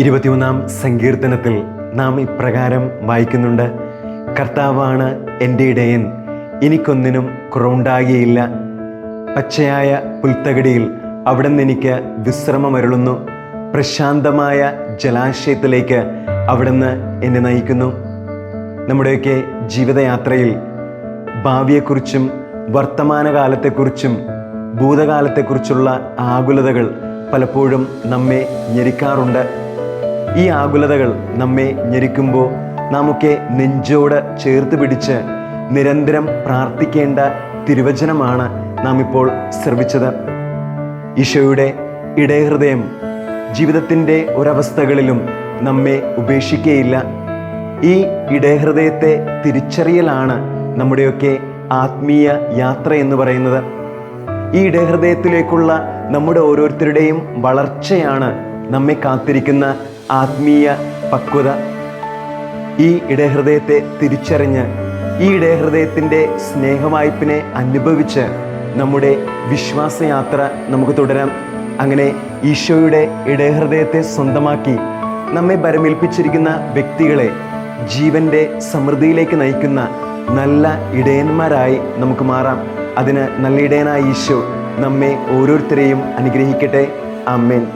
ഇരുപത്തിയൊന്നാം സങ്കീർത്തനത്തിൽ നാം ഇപ്രകാരം വായിക്കുന്നുണ്ട്. കർത്താവാണ് എന്റെ ഇടയൻ എനിക്കൊന്നിനും കുറവുണ്ടാകുകയില്ല പച്ചയായ പുൽത്തകടിയിൽ അവിടെ നിന്ന് എനിക്ക് വിശ്രമമരുളുന്നു. പ്രശാന്തമായ ജലാശയത്തിലേക്ക് അവിടുന്ന് എന്നെ നയിക്കുന്നു. നമ്മുടെയൊക്കെ ജീവിതയാത്രയിൽ ഭാവിയെക്കുറിച്ചും വർത്തമാനകാലത്തെക്കുറിച്ചും ഭൂതകാലത്തെക്കുറിച്ചുള്ള ആകുലതകൾ പലപ്പോഴും നമ്മെ ഞെരിക്കാറുണ്ട്. ഈ ആകുലതകൾ നമ്മെ ഞെരുക്കുമ്പോൾ നമുക്കെ നെഞ്ചോട് ചേർത്ത് പിടിച്ച് നിരന്തരം പ്രാർത്ഥിക്കേണ്ട തിരുവചനമാണ് നാം ഇപ്പോൾ ശ്രവിച്ചത്. ഈശോയുടെ ഇടയഹൃദയം ജീവിതത്തിന്റെ ഒരവസ്ഥകളിലും നമ്മെ ഉപേക്ഷിക്കുകയില്ല ഈ ഇടയഹൃദയത്തെ തിരിച്ചറിയലാണ് നമ്മുടെയൊക്കെ ആത്മീയ യാത്ര എന്ന് പറയുന്നത്. ഈ ഇടഹൃദയത്തിലേക്കുള്ള നമ്മുടെ ഓരോരുത്തരുടെയും വളർച്ചയാണ് നമ്മെ കാത്തിരിക്കുന്ന ആത്മീയ പക്വത. ഈ ഇടഹൃദയത്തെ തിരിച്ചറിഞ്ഞ് ഈ ഇടഹൃദയത്തിന്റെ സ്നേഹവായ്പിനെ അനുഭവിച്ച് നമ്മുടെ വിശ്വാസയാത്ര നമുക്ക് തുടരാം. അങ്ങനെ ഈശോയുടെ ഇടഹൃദയത്തെ സ്വന്തമാക്കി നമ്മെ ഭരമേൽപ്പിച്ചിരിക്കുന്ന വ്യക്തികളെ ജീവന്റെ സമൃദ്ധിയിലേക്ക് നയിക്കുന്ന നല്ല ഇടയന്മാരായി നമുക്ക് മാറാം. അതിന് നല്ല ഇടയനായ ഈശോ നമ്മെ ഓരോരുത്തരെയും അനുഗ്രഹിക്കട്ടെ. അമ്മേൻ